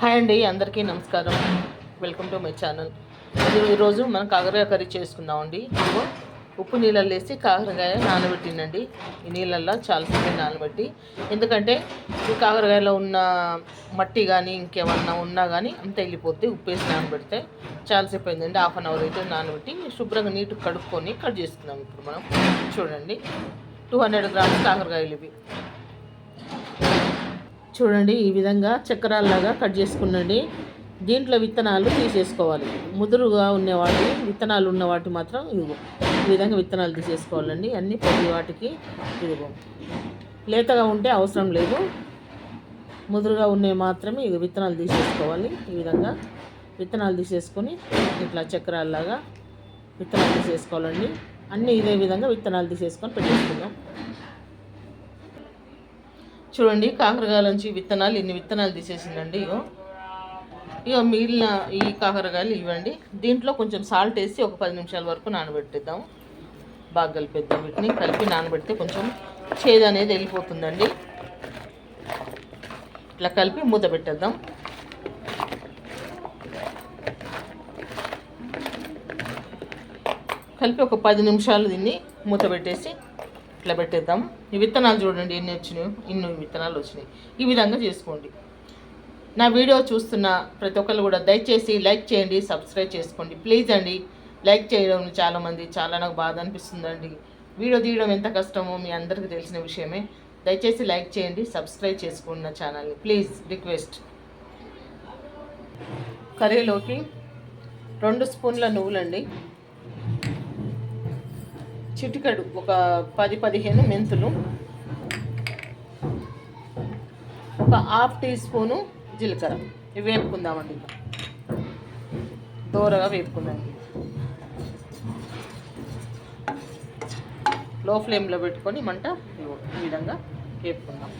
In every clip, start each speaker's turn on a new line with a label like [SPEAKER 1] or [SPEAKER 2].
[SPEAKER 1] Hi అండి అందరికీ నమస్కారం. Welcome to my channel. ఈరోజు మనం కాకరకాయ కర్రీ చేసుకుందామండి ఉప్పు నీళ్ళల్లో వేసి కాకరకాయ నానబెట్టినండి. ఈ నీళ్ళల్లో చాలాసేపు నానబెట్టి. ఎందుకంటే ఈ కాకరకాయలో ఉన్న మట్టి కానీ ఇంకేమన్నా ఉన్నా కానీ అంత వెళ్ళిపోతే ఉప్పు వేసి నానబెడితే చాలాసేపు అయిందండి. హాఫ్ అన్ అవర్ అయితే నానబెట్టి శుభ్రంగా నీట్గా కడుక్కొని కట్ చేసుకుందాం ఇప్పుడు మనం. చూడండి. టూ హండ్రెడ్ గ్రామ్స్ కాకరకాయలు ఇవి. చూడండి ఈ విధంగా చక్రాల్లాగా కట్ చేసుకునండి. దీంట్లో విత్తనాలు తీసేసుకోవాలి. ముదురుగా ఉన్న వాటి విత్తనాలు ఉన్న వాటి మాత్రం ఇదిగో ఈ విధంగా విత్తనాలు తీసేసుకోవాలండి. అన్ని ప్రతి వాటికి ఇదిగో లేతగా ఉంటే అవసరం లేదు. ముదురుగా ఉన్నవి మాత్రమే ఇవి విత్తనాలు తీసేసుకోవాలి. ఈ విధంగా విత్తనాలు తీసేసుకొని ఇట్లా చక్రాల్లాగా విత్తనాలు తీసేసుకోవాలండి. అన్నీ ఇదే విధంగా విత్తనాలు తీసేసుకొని పెట్టేసుకుందాం. చూడండి కాకరకాయలోంచి విత్తనాలు ఇన్ని విత్తనాలు తీసేసిందండి ఇగో. ఇక మిగిలిన ఈ కాకరకాయలు ఇవ్వండి. దీంట్లో కొంచెం సాల్ట్ వేసి ఒక పది నిమిషాల వరకు నానబెట్టేద్దాం. బాగా కలిపేద్దాం వీటిని. కలిపి నానబెడితే కొంచెం చేదు అనేది వెళ్ళిపోతుందండి. ఇట్లా కలిపి మూత పెట్టేద్దాం. కలిపి ఒక పది నిమిషాలు దీన్ని మూత పెట్టేసి ఇట్లా పెట్టేద్దాం. ఈ విత్తనాలు చూడండి ఎన్ని వచ్చినాయి ఇన్ని విత్తనాలు వచ్చినాయి. ఈ విధంగా చేసుకోండి. నా వీడియో చూస్తున్న ప్రతి ఒక్కరు కూడా దయచేసి లైక్ చేయండి సబ్స్క్రైబ్ చేసుకోండి. ప్లీజ్ అండి లైక్ చేయడం చాలామంది చాలా నాకు బాధ అనిపిస్తుందండి. వీడియో తీయడం ఎంత కష్టమో మీ అందరికీ తెలిసిన విషయమే. దయచేసి లైక్ చేయండి సబ్స్క్రైబ్ చేసుకోండి నా ఛానల్ని. Please request. కర్రీలోకి రెండు స్పూన్ల నువ్వులండి. చిటికడు ఒక పది పదిహేను మెంతులు ఒక హాఫ్ టీ స్పూను జీలకర్ర. ఇవి వేపుకుందామండి దూరగా దోరగా వేపుకుందాం. లో ఫ్లేమ్లో పెట్టుకొని మంట ఈ విధంగా వేపుకుందాం.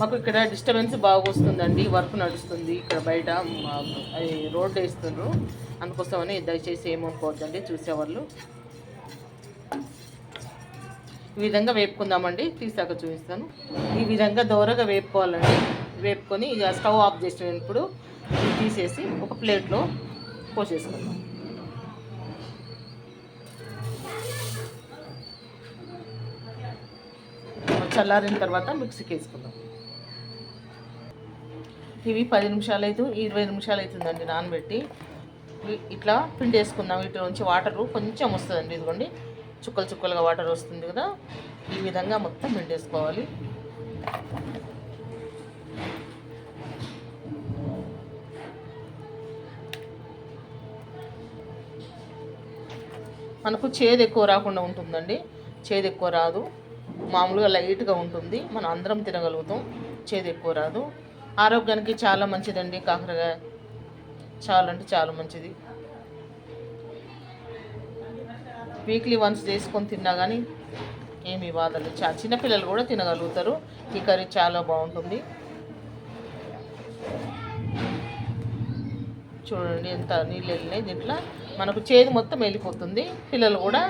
[SPEAKER 1] మాకు ఇక్కడ డిస్టర్బెన్స్ బాగా వస్తుందండి వర్క్ నడుస్తుంది ఇక్కడ బయట. అది రోడ్ వేస్తున్నారు. అందుకోసమని దయచేసి ఏమనుకోవద్దండి చూసేవాళ్ళు. ఈ విధంగా వేపుకుందామండి తీసాక చూపిస్తాను. ఈ విధంగా దోరగా వేపుకోవాలండి. వేపుకొని ఇక స్టవ్ ఆఫ్ చేసినప్పుడు తీసేసి ఒక ప్లేట్లో పోసేసుకుందాం. చల్లారిన తర్వాత మిక్సీకి వేసుకుందాం. ఇవి పది నిమిషాలు అయితే ఇరవై నిమిషాలు అవుతుందండి నానబెట్టి ఇట్లా పిండి వేసుకుందాం. వీటి నుంచి వాటర్ కొంచెం వస్తుందండి ఇదిగోండి. చుక్కలు చుక్కలుగా వాటర్ వస్తుంది కదా. ఈ విధంగా మొత్తం పిండి వేసుకోవాలి. మనకు చేదు ఎక్కువ రాకుండా ఉంటుందండి. చేదు ఎక్కువ రాదు. మామూలుగా లైట్గా ఉంటుంది. మనం అందరం తినగలుగుతాం. చేదు ఎక్కువ రాదు. ఆరోగ్యానికి చాలా మంచిదండి కాకరకాయ. చాలా అంటే చాలా మంచిది. వీక్లీ వన్స్ చేసుకొని తిన్నా కానీ ఏమి బాధలు చా చిన్నపిల్లలు కూడా తినగలుగుతారు. ఈ కర్రీ చాలా బాగుంటుంది. చూడండి ఎంత నీళ్ళు వెళ్ళినాయి దీంట్లో. మనకు చేదు మొత్తం వెళ్ళిపోతుంది. పిల్లలు కూడా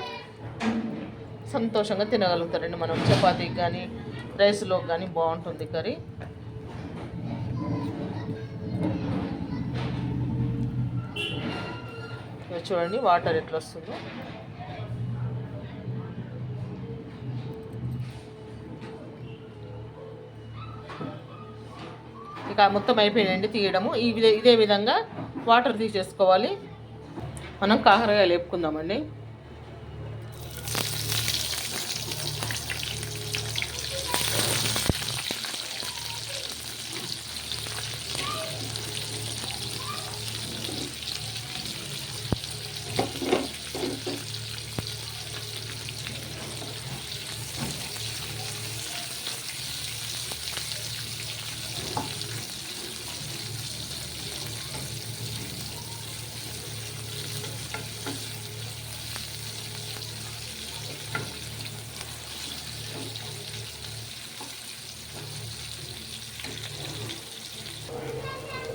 [SPEAKER 1] సంతోషంగా తినగలుగుతారండి. మనం చపాతీకి కానీ రైస్లో కానీ బాగుంటుంది కర్రీ. ఇక చూడండి వాటర్ ఎట్లా వస్తుందో ఇక మొత్తం అయిపోయిందండి తీయడము. ఇదే విధంగా వాటర్ తీసేసుకోవాలి. మనం కాకరకాయలు వేపుకుందామండి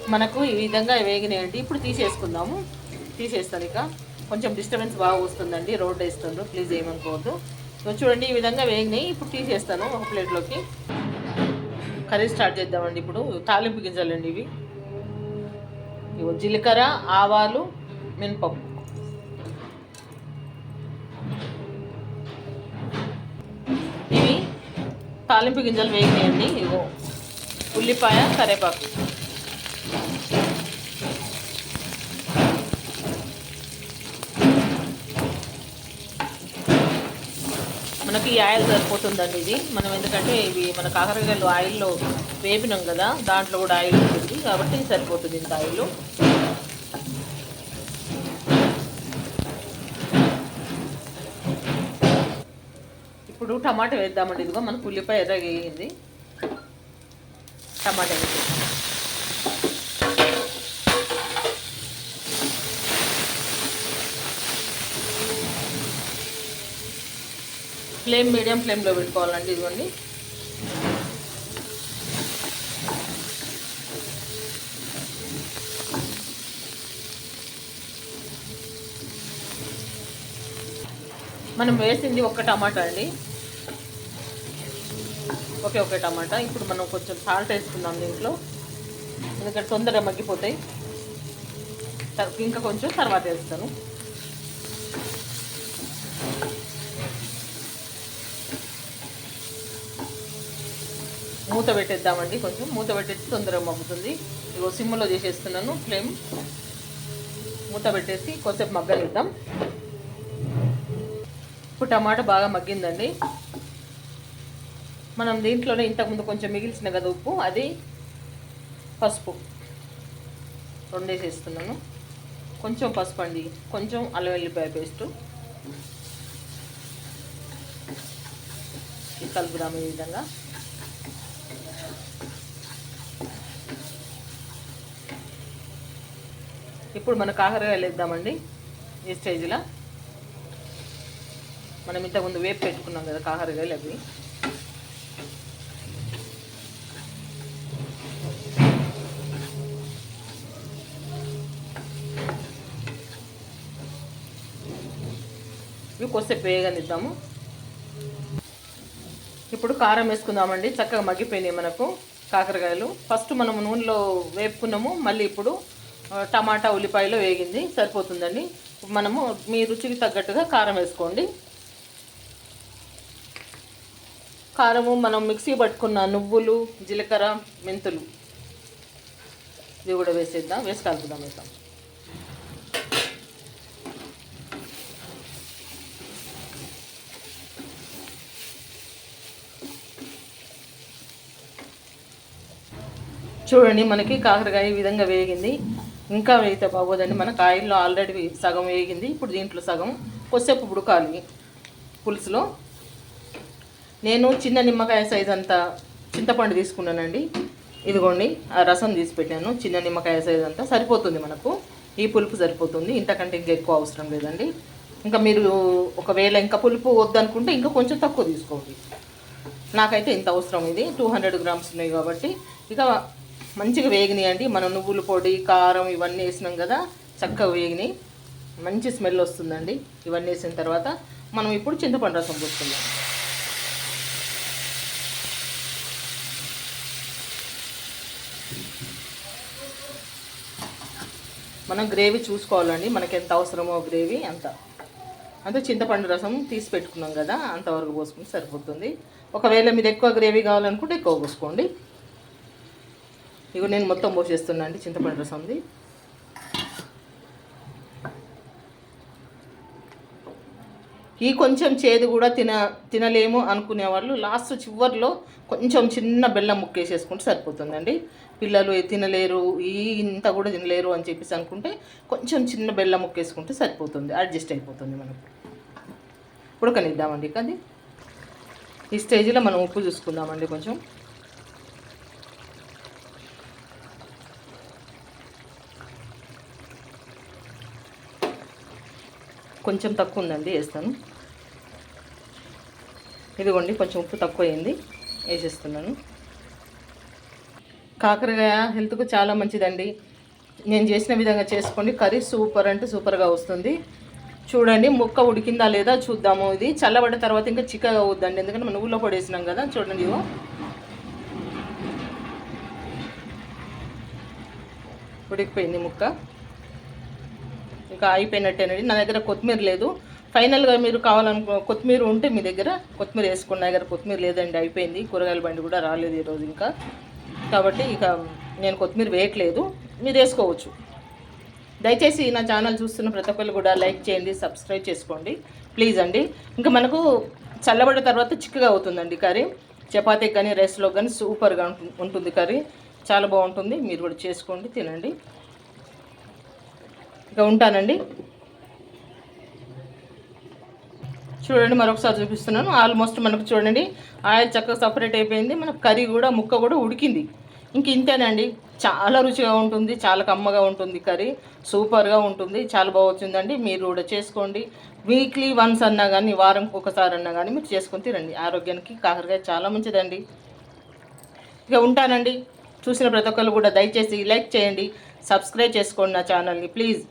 [SPEAKER 1] మనకు ఈ విధంగా వేగినాయండి. ఇప్పుడు తీసేసుకుందాము. తీసేస్తాను ఇక. కొంచెం డిస్టర్బెన్స్ బాగా వస్తుందండి. రోడ్ వేస్తుండ్రు. ప్లీజ్ ఏమనుకోవద్దు. చూడండి ఈ విధంగా వేగినాయి. ఇప్పుడు తీసేస్తాను ఒక ప్లేట్లోకి. కర్రీ స్టార్ట్ చేద్దామండి ఇప్పుడు. తాలింపు గింజలండి ఇవి. ఇవి జీలకర్ర ఆవాలు మినపప్పు. ఇవి తాలింపు గింజలు వేగినాయండి. ఇగో ఉల్లిపాయ కరేపాకు. మనకి ఈ ఆయిల్ సరిపోతుందండి ఇది. మనం ఎందుకంటే ఇవి మన కాకరకాయలు ఆయిల్లో వేపినాం కదా దాంట్లో కూడా ఆయిల్ ఉంటుంది. కాబట్టి సరిపోతుంది ఇంత ఆయిల్. ఇప్పుడు టమాటా వేద్దామండి. ఇదిగో మనకు ఉల్లిపాయ ఎర్రగా వేయింది. టమాటా వేసేద్దాం ఫ్లేమ్ మీడియం ఫ్లేమ్లో పెట్టుకోవాలండి ఇదిగోండి. మనం వేసింది ఒక్క టమాటా అండి. Okay okay tomato. ఇప్పుడు మనం కొంచెం సాల్ట్ వేసుకుందాం దీంట్లో. ఎందుకంటే తొందరగా మగ్గిపోతాయి. ఇంకా కొంచెం తర్వాత వేస్తాను. మూత పెట్టేద్దామండి కొంచెం. మూత పెట్టేసి తొందరగా మగ్గుతుంది. ఇగో సిమ్లో చేసేస్తున్నాను ఫ్లేమ్. మూత పెట్టేసి కొంచెం మగ్గనిద్దాం. ఇప్పుడు టమాటా బాగా మగ్గిందండి. మనం దీంట్లోనే ఇంతకుముందు కొంచెం మిగిల్చిన కదా ఉప్పు అది పసుపు రెండేసేస్తున్నాను. కొంచెం పసుపు అండి. కొంచెం అల్లం వెల్లిపాయ పేస్టు. ఇది కలుపుదాం ఈ విధంగా. ఇప్పుడు మన కాకరకాయలు వేద్దామండి ఈ స్టేజ్లో మనం ఇంతకుముందు వేపు పెట్టుకున్నాం కదా కాకరకాయలు అవి. ఇవి కొద్దిసేపు వేయగనిద్దాము ఇప్పుడు కారం వేసుకుందామండి. చక్కగా మగ్గిపోయినాయి మనకు కాకరకాయలు. ఫస్ట్ మనం నూనెలో వేపుకున్నాము. మళ్ళీ ఇప్పుడు టమాటా ఉల్లిపాయలు వేగింది సరిపోతుందండి. మనము మీ రుచికి తగ్గట్టుగా కారం వేసుకోండి. కారము మనం మిక్సీ పట్టుకున్న నువ్వులు జీలకర్ర మెంతులు. ఇవి కూడా వేసేద్దాం వేసి కలుపుదాం వేద్దాం చూడండి మనకి కాకరకాయ ఈ విధంగా వేగింది. ఇంకా వేయితే బాగోదండి. మన కాయల్లో ఆల్రెడీ సగం వేగింది. ఇప్పుడు దీంట్లో సగం కొద్దిసేపు ఉడకాలి పులుసులో. నేను చిన్న నిమ్మకాయ సైజ్ అంతా చింతపండు తీసుకున్నానండి. ఇదిగోండి ఆ రసం తీసి పెట్టాను. చిన్న నిమ్మకాయ సైజ్ అంతా. సరిపోతుంది మనకు. ఈ పులుపు సరిపోతుంది. ఇంతకంటే ఇంకా ఎక్కువ అవసరం లేదండి. ఇంకా మీరు ఒకవేళ ఇంకా పులుపు వద్దనుకుంటే ఇంకా కొంచెం తక్కువ తీసుకోండి. నాకైతే ఇంత అవసరం ఇది. టూ హండ్రెడ్ గ్రామ్స్ ఉన్నాయి కాబట్టి. ఇక మంచిగా వేగినాయి అండి. మనం నువ్వుల పొడి కారం ఇవన్నీ వేసినాం కదా చక్కగా వేగినాయి. మంచి స్మెల్ వస్తుందండి. ఇవన్నీ వేసిన తర్వాత మనం ఇప్పుడు చింతపండు రసం పోసుకుందాం. మనం గ్రేవీ చూసుకోవాలండి. మనకి ఎంత అవసరమో గ్రేవీ అంత. అంటే చింతపండు రసం తీసి పెట్టుకున్నాం కదా అంతవరకు పోసుకుంటే సరిపోతుంది. ఒకవేళ మీరు ఎక్కువ గ్రేవీ కావాలనుకుంటే ఎక్కువ పోసుకోండి. ఇగో నేను మొత్తం పోసేస్తున్నా అండి చింతపండు రసంది. ఈ కొంచెం చేదు కూడా తిన తినలేము అనుకునే వాళ్ళు లాస్ట్ చివర్లో కొంచెం చిన్న బెల్లం ముక్కేసేసుకుంటే సరిపోతుందండి. పిల్లలు తినలేరు ఈ ఇంత కూడా తినలేరు అని చెప్పేసి అనుకుంటే కొంచెం చిన్న బెల్లం ముక్కేసుకుంటే సరిపోతుంది అడ్జస్ట్ అయిపోతుంది మనకు. ఉడకనిద్దామండి కానీ ఈ స్టేజ్లో మనం ఉప్పు చూసుకుందామండి కొంచెం. కొంచెం తక్కువ ఉందండి వేస్తాను. ఇదిగోండి కొంచెం ఉప్పు తక్కువ అయింది వేసేస్తున్నాను. కాకరకాయ హెల్త్కు చాలా మంచిదండి. నేను చేసిన విధంగా చేసుకోండి. కర్రీ సూపర్ అంటే సూపర్గా వస్తుంది. చూడండి ముక్క ఉడికిందా లేదా చూద్దాము. ఇది చల్లబడిన తర్వాత ఇంకా చిక్కగా అవుద్దండి. ఎందుకంటే మనం ఊళ్ళో పడేసినాం కదా చూడండి ఇవో ఉడికిపోయింది ముక్క. ఇంకా అయిపోయినట్టేనండి నా దగ్గర కొత్తిమీర లేదు. ఫైనల్గా మీరు కావాలనుకో కొత్తిమీర ఉంటే మీ దగ్గర కొత్తిమీర వేసుకున్న దగ్గర కొత్తిమీర లేదండి అయిపోయింది. కూరగాయల బండి కూడా రాలేదు ఈరోజు ఇంకా. కాబట్టి ఇక నేను కొత్తిమీర వేయట్లేదు. మీరు వేసుకోవచ్చు. దయచేసి నా ఛానల్ చూస్తున్న ప్రతి ఒక్కరు కూడా లైక్ చేయండి సబ్స్క్రైబ్ చేసుకోండి. ప్లీజ్ అండి. ఇంకా మనకు చల్లబడిన తర్వాత చిక్కగా అవుతుందండి కర్రీ. చపాతీ కానీ రైస్లో కానీ సూపర్గా ఉంటుంది- కర్రీ. చాలా బాగుంటుంది. మీరు కూడా చేసుకోండి తినండి. ఉంటానండి. చూడండి మరొకసారి చూపిస్తున్నాను. ఆల్మోస్ట్ మనకు చూడండి ఆయిల్ చక్కగా సపరేట్ అయిపోయింది. మన కర్రీ కూడా ముక్క కూడా ఉడికింది. ఇంక ఇంతేనండి. చాలా రుచిగా ఉంటుంది చాలా కమ్మగా ఉంటుంది కర్రీ. సూపర్గా ఉంటుంది చాలా బాగుంటుందండి మీరు కూడా చేసుకోండి. వీక్లీ వన్స్ అన్నా కానీ వారంకి ఒకసారి అన్నా కానీ మీరు చేసుకుని తినండి. ఆరోగ్యానికి కాకరకాయ చాలా మంచిదండి. ఇక ఉంటానండి. చూసిన ప్రతి ఒక్కరు కూడా దయచేసి లైక్ చేయండి. సబ్స్క్రైబ్ చేసుకోండి నా ఛానల్ని. ప్లీజ్